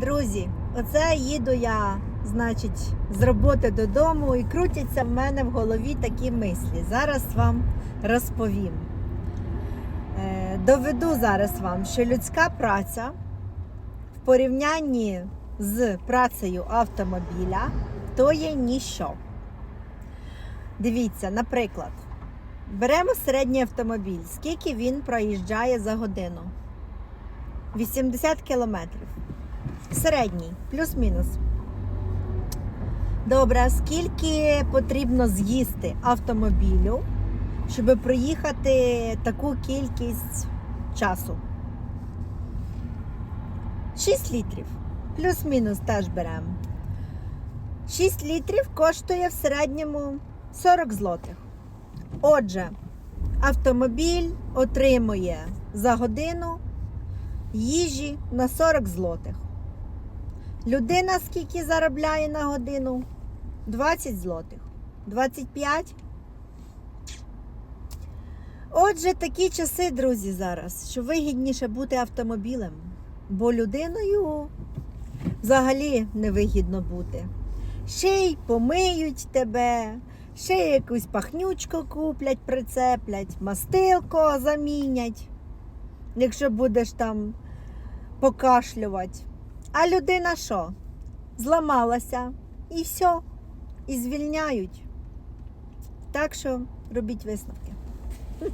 Друзі, оце їду я, значить, з роботи додому і крутяться в мене в голові такі мислі. Зараз вам розповім. Е, Доведу зараз вам, що людська праця в порівнянні з працею автомобіля то є ніщо. Дивіться, наприклад, беремо середній автомобіль. Скільки він проїжджає за годину? 80 кілометрів. Середній, плюс-мінус. Добре, скільки потрібно з'їсти автомобілю, щоб проїхати таку кількість часу? 6 літрів. Плюс-мінус теж беремо. 6 літрів коштує в середньому 40 злотих. Отже, автомобіль отримує за годину їжі на 40 злотих. Людина скільки заробляє на годину? 20 злотих. 25. Отже, такі часи, друзі, зараз, що вигідніше бути автомобілем, бо людиною взагалі невигідно бути. Ще й помиють тебе, ще й якусь пахнючку куплять, прицеплять, мастилко замінять, якщо будеш там покашлювати. А людина що? Зламалася і все, і звільняють. Так що робіть висновки.